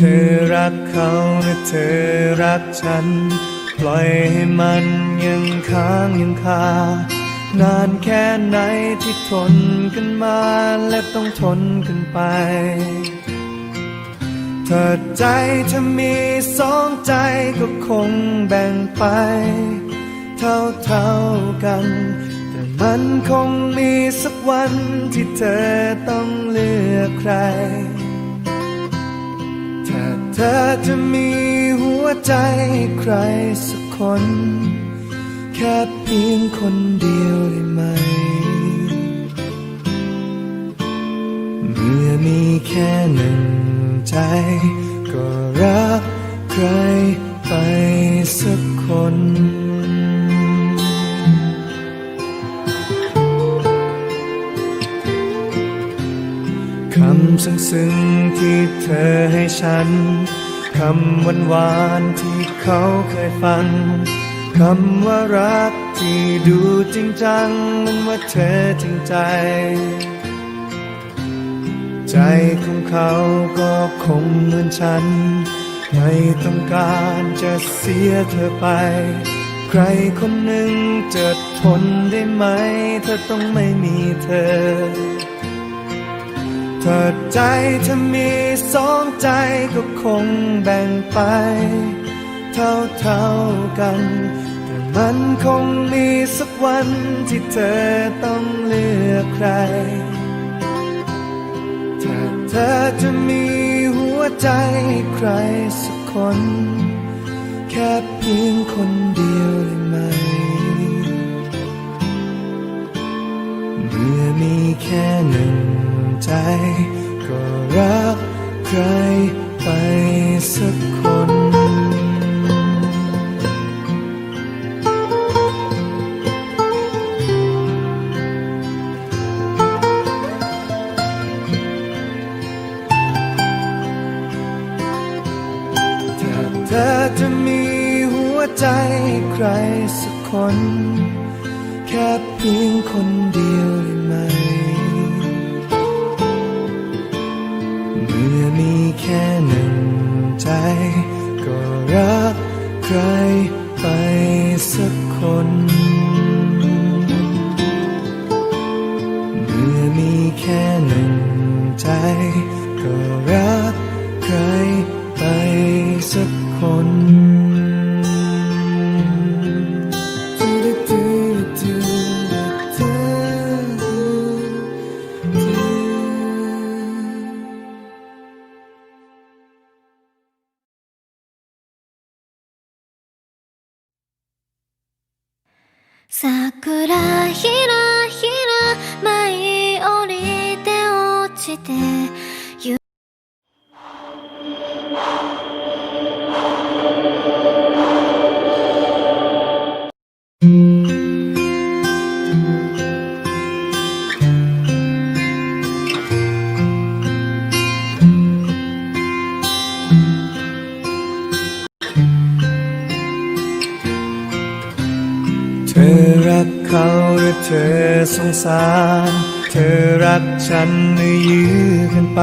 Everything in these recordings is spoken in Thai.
ธอรักเขาหรือเธอรักฉัน ปล่อยให้มันยังค้างยังคานานแค่ไหนที่ทนกันมาและต้องทนกันไป เธอใจถ้ามีสองใจก็คงแบ่งไป เท่าเท่ากัน แต่มันคงมีสักวันที่เธอต้องเลือกใคร ธอจะมีหัวใจให้ใครสักคน แค่เพียงคนเดียวได้ไหม เมื่อมีแค่หนึ่งใจ ก็รักใครไปสักคน ซึ้งซึ้งที่เธอให้ฉัน คำหวานหวานที่เขาเคยฟัง คำว่ารักที่ดูจริงจังมันว่าเธอจริงใจ ใจของเขาก็คงเหมือนฉัน ไม่ต้องการจะเสียเธอไป ใครคนหนึ่งจะทนได้ไหมเธอต้องไม่มีเธอ เธอใจถ้ามีสองใจก็คงแบ่งไป เท่าเท่าๆกัน แต่มันคงมีสักวันที่เธอต้องเลือกใคร ถ้าเธอจะมีหัวใจให้ใครสักคน แค่เพียงคนเดียวได้ไหมเมื่อมีแค่หนึ่ง ใจ ก็รักใครไปสักคนถ้าเธอจะมีหัวใจให้ใครสักคน 桜ひらひら舞い降りて落ちて ธอสงสาร เธอรักฉันหรือยื้อกันไป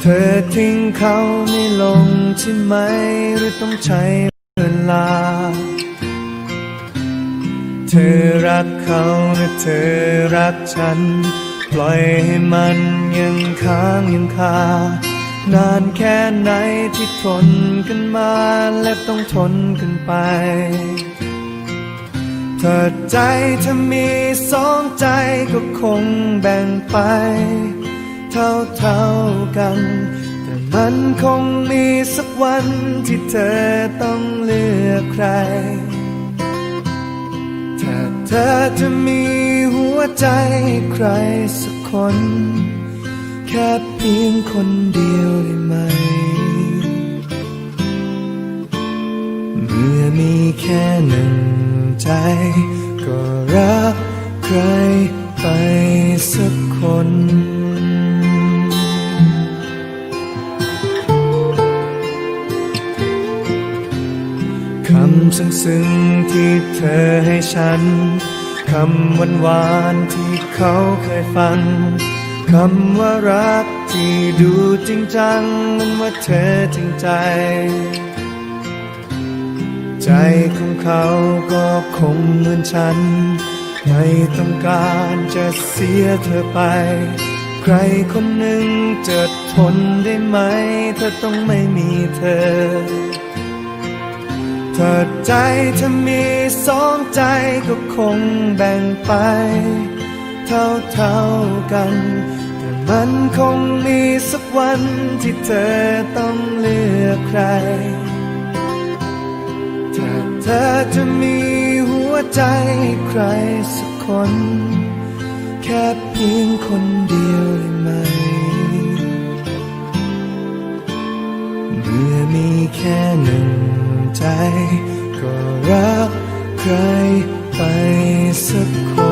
เธอทิ้งเขาไม่ลงใช่ไหมหรือต้องใช้เวลา เธอรักเขาหรือเธอรักฉัน ปล่อยให้มันยังค้างยังคานานแค่ไหนที่ทนกันมาและต้องทนกันไป เธอใจถ้ามีสองใจก็คงแบ่งไป เท่าเท่าๆกัน แต่มันคงมีสักวันที่เธอต้องเลือกใคร ถ้าเธอจะมีหัวใจใครสักคน แค่เพียงคนเดียวได้ไหม เมื่อมีแค่หนึ่ง ใจ ก็รักใครไปสักคนคำซึ้งซึ้งที่เธอให้ฉัน คำหวานหวานที่เขาเคยฟัง คำว่ารักที่ดูจริงจังเหมันว่าเธอจริงใจ ใจของเขาก็คงเหมือนฉัน ไม่ต้องการจะเสียเธอไป ใครคนหนึ่งจะทนได้ไหม ถ้าต้องไม่มีเธอถ้าใจเธอมีสองใจก็คงแบ่งไปเท่าเท่ากัน แต่มันคงมีสักวันที่เธอต้องเลือกใคร อจะมีหัวใจให้ใครสักคน แค่เพียงคนเดียวได้ไหม เมื่อมีแค่หนึ่งใจ ก็รักใครไปสักคน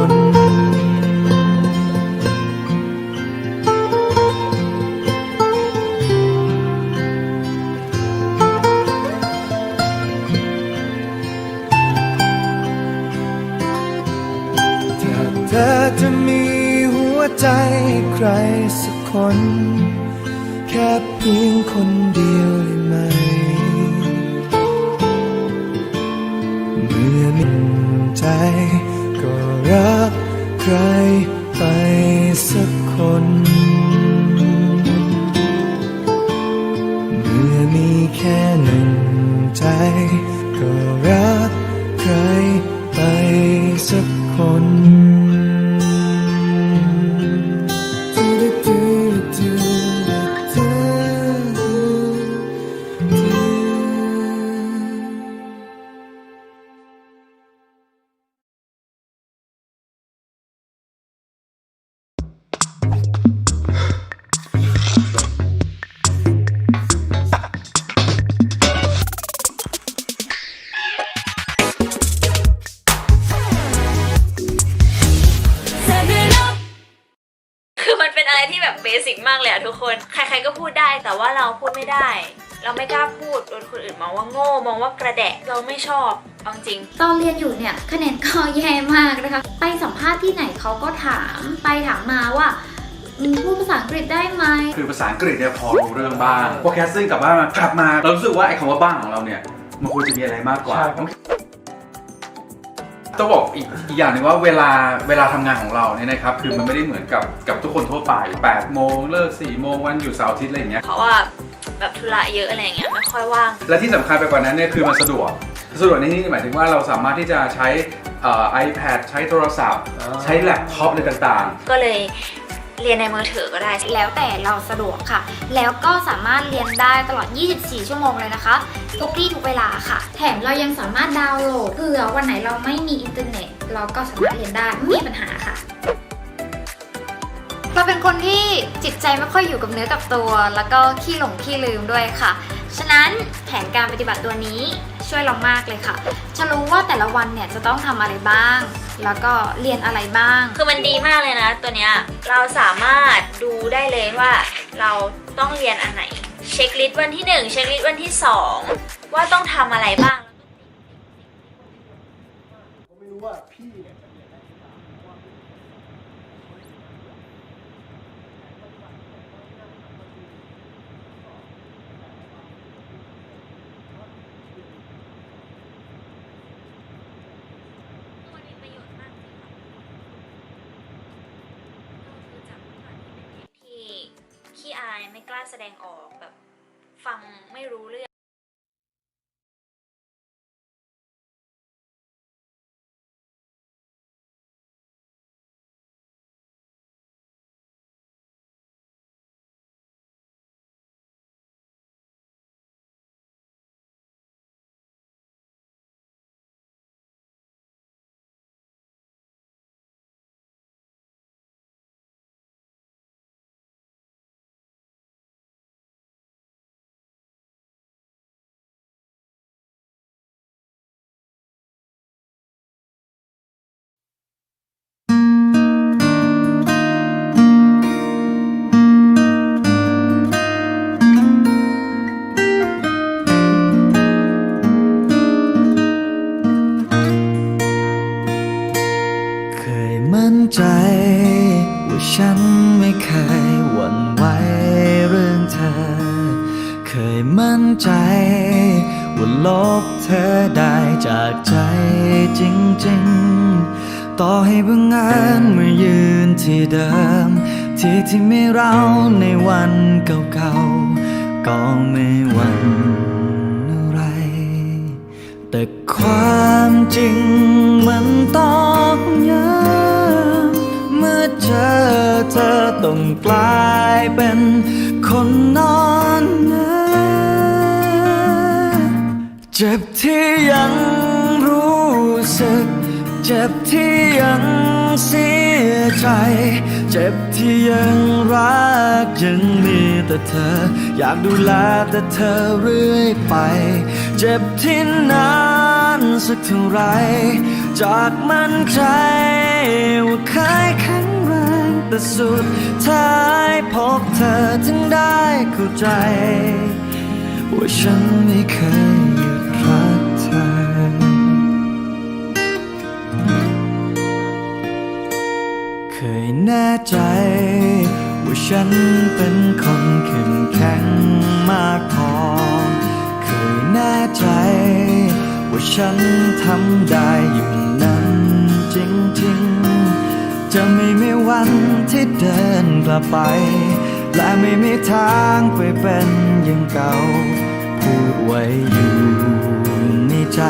คนแค่เพียงคนเดียวได้ไหม เมื่อมีใจก็รักใครไปสักคน พูดไม่ได้ เราไม่กล้าพูดโดนคนอื่นมองว่าโง่มองว่ากระแดะเราไม่ชอบเอาจริง ตอนเรียนอยู่เนี่ยคะแนนก็แย่มากนะคะ ไปสัมภาษณ์ที่ไหนเขาก็ถามไปถามมาว่าอืมพูดภาษาอังกฤษได้ไหม คือภาษาอังกฤษเนี่ยพอรู้เรื่องบ้างพอแคสซิ่งกลับบ้านมากลับมาเรารู้สึกว่าไอ้คำว่าบ้างของเราเนี่ยมันควรจะมีอะไรมากกว่า ต้องบอกอีกอีกอย่างหนึ่งว่าเวลาเวลาทำงานของเราเนี่ยนะครับ คือมันไม่ได้เหมือนกับกับทุกคนทั่วไป8โมงเลิก4โมงวันหยุดเสาร์อาทิตย์อะไรอย่างเงี้ยเพราะว่า แบบธุระเยอะอะไรเงี้ยไม่ค่อยว่าง และที่สำคัญไปกว่านั้นเนี่ยคือมันสะดวก สะดวกในที่นี้หมายถึงว่าเราสามารถที่จะใช้เอ่อ iPad ใช้โทรศัพท์ ใช้แล็ปท็อปอะไรต่างๆก็เลยเรียนในมือถือก็ได้ แล้วแต่เราสะดวกค่ะ แล้วก็สามารถเรียนได้ตลอด 24 ชั่วโมงเลยนะคะ ทุกที่ทุกเวลาค่ะ แถมเรายังสามารถดาวน์โหลดเผื่อวันไหนเราไม่มีอินเทอร์เน็ต เราก็สามารถเรียนได้ไม่มีปัญหาค่ะเรา เป็นคนที่จิตใจไม่ค่อยอยู่กับเนื้อกับตัว แล้วก็ขี้หลงขี้ลืมด้วยค่ะ ฉะนั้นแผนการปฏิบัติตัวนี้ช่วยเรามากเลยค่ะ จะรู้ว่าแต่ละวันเนี่ยจะต้องทำอะไรบ้าง แล้วก็เรียนอะไรบ้าง คือมันดีมากเลยนะ ตัวเนี้ย เราสามารถดูได้เลยว่าเราต้องเรียนอันไหน เช็คลิสต์วันที่ 1 เช็คลิสต์วันที่ 2 ว่าต้องทำอะไรบ้าง มันมีประโยชน์มากจริงค่ะก็คือจากเมื่อก่อนที่เป็นเด็กที่ขี้อายไม่ กล้าแสดงออกแบบฟังไม่รู้เรื่อง ต่อให้บังเอิญมายืนที่เดิม ที่ที่ไม่เราในวันเก่าๆ ก็ไม่หวั่นอะไร แต่ความจริงมันต้อกย้ำเมื่อเจอเธอต้องกลายเป็นคนนอนเจ็บที่ยังรู้สึก เจ็บที่ยังเสียใจ เจ็บที่ยังรักยังมีแต่เธอ อยากดูแลแต่เธอเรื่อยไป เจ็บที่นานสักเท่าไร จากมันใจว่าเคยแข็งแรงแต่สุดท้ายพบเธอถึงได้เข้าใจ ว่าฉันไม่เคย แน่ใจ ว่าฉันเป็นคนเข้มแข็งมากพอ เคยแน่ใจ ว่าฉันทำได้อย่างนั้นจริงๆ จะไม่มีวันที่เดินกลับไป และไม่มีทางไปเป็นอย่างเก่า พูดไว้อยู่ในใจ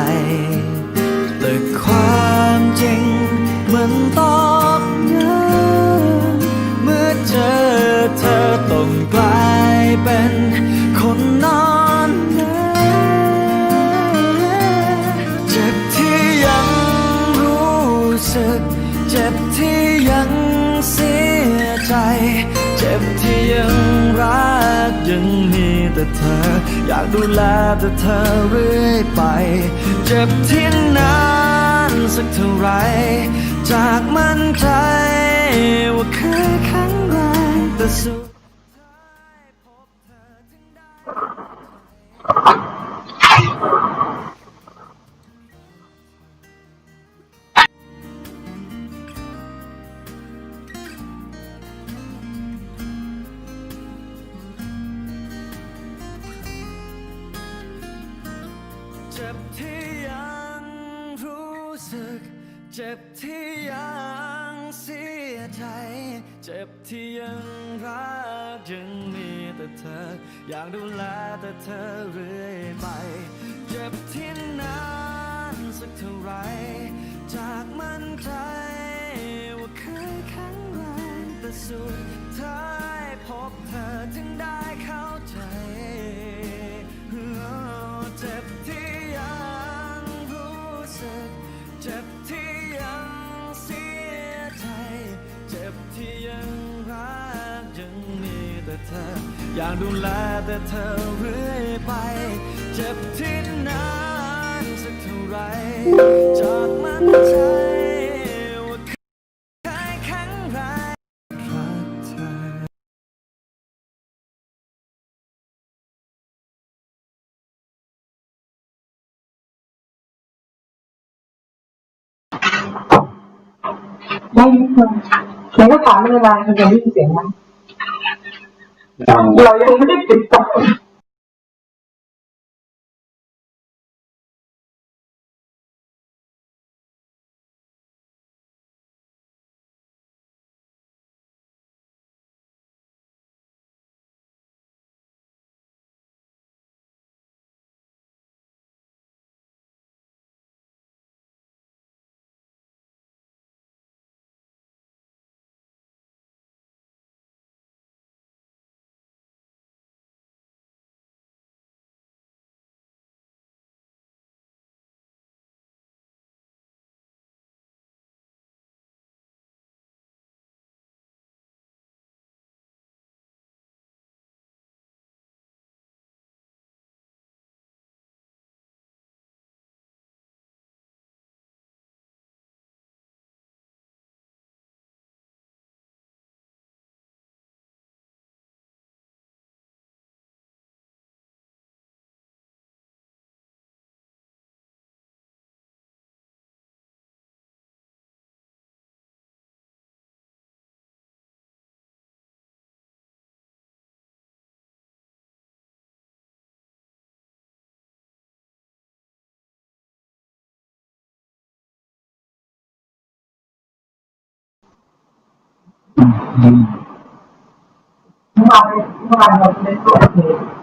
แต่เธอ อยากดูแลแต่เธอเรื่อยไป เจ็บที่นานสักเท่าไร จากมั่นใจว่าเคยแข็งแรงแต่สุด สึก เจ็บที่ยังเสียใจ เจ็บที่ยังรักยังมีแต่เธอ อยากดูแลแต่เธอเรื่อยไป เจ็บที่นานสักเท่าไร จากมันใจว่าเคยแข็งแรงแต่สุดท้ายพบเธอจึงได้เข้า อยากดูแลแต่เธอเรื่อยไป เจ็บที่นานสักเท่าไรจากมันใจว่าเคยแข็งแรงรักเธอได้ยินคนเขียนก็ถามเป็นไรมันจะได้ยินเสียงไหม เรายังไม่ได้ติดต่อเมื่อวาน เมื่อวานเ